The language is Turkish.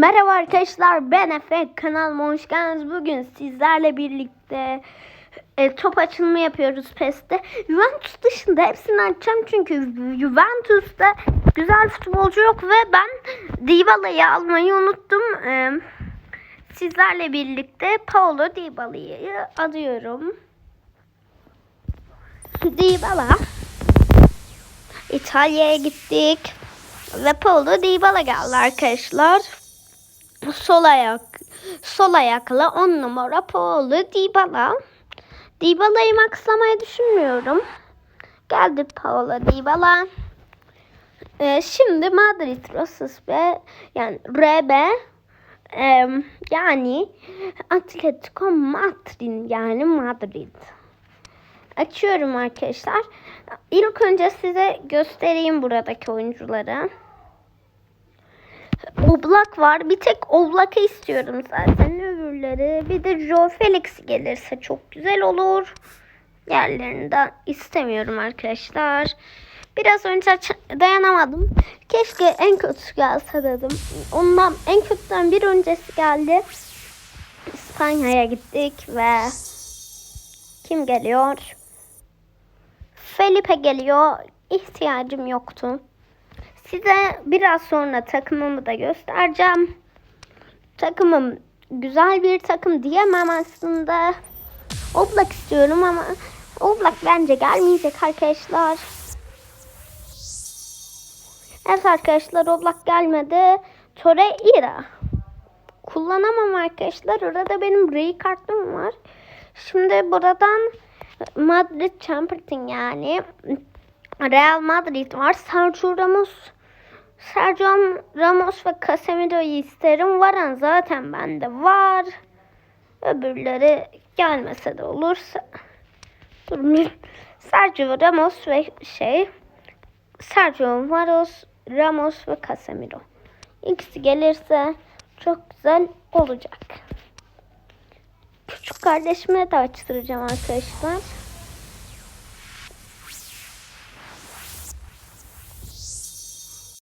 Merhaba arkadaşlar ben Efe kanalıma hoş geldiniz. Bugün sizlerle birlikte e, top açılımı yapıyoruz PES'te. Juventus dışında hepsini açacağım çünkü Juventus'ta güzel futbolcu yok ve ben Dybala'yı almayı unuttum. E, sizlerle birlikte Paulo Dybala'yı alıyorum. Dybala. İtalya'ya gittik. Ve Paulo Dybala geldi arkadaşlar. Sol ayak sol ayakla 10 numara Paulo Dybala. Dybala'yı maksamayı düşünmüyorum. Geldi Paulo Dybala. Ee, şimdi Madrid Rosas ve yani RB e, yani Atletico Madrid yani Madrid. Açıyorum arkadaşlar. İlk önce size göstereyim buradaki oyuncuları. Oblak var. Bir tek Oblak'ı istiyorum zaten. Öbürleri bir de Joe Felix gelirse çok güzel olur. Diğerlerini de istemiyorum arkadaşlar. Biraz önce dayanamadım. Keşke en kötüsü gelse dedim. Ondan en kötüden bir öncesi geldi. İspanya'ya gittik ve kim geliyor? Felipe geliyor. İhtiyacım yoktu. Size biraz sonra takımımı da göstereceğim. Takımım güzel bir takım diyemem aslında. Oblak istiyorum ama Oblak bence gelmeyecek arkadaşlar. Evet arkadaşlar Oblak gelmedi. Torreira. Kullanamam arkadaşlar. Orada benim Ray kartım var. Şimdi buradan Madrid Champion yani Real Madrid var. Sergio Ramos Sergio Ramos ve Casemiro'yu isterim. Varan zaten bende var. Öbürleri gelmese de olursa. Dur, Sergio Ramos ve şey Sergio Varos, Ramos ve Casemiro. İkisi gelirse çok güzel olacak. Küçük kardeşime de açtıracağım arkadaşlar.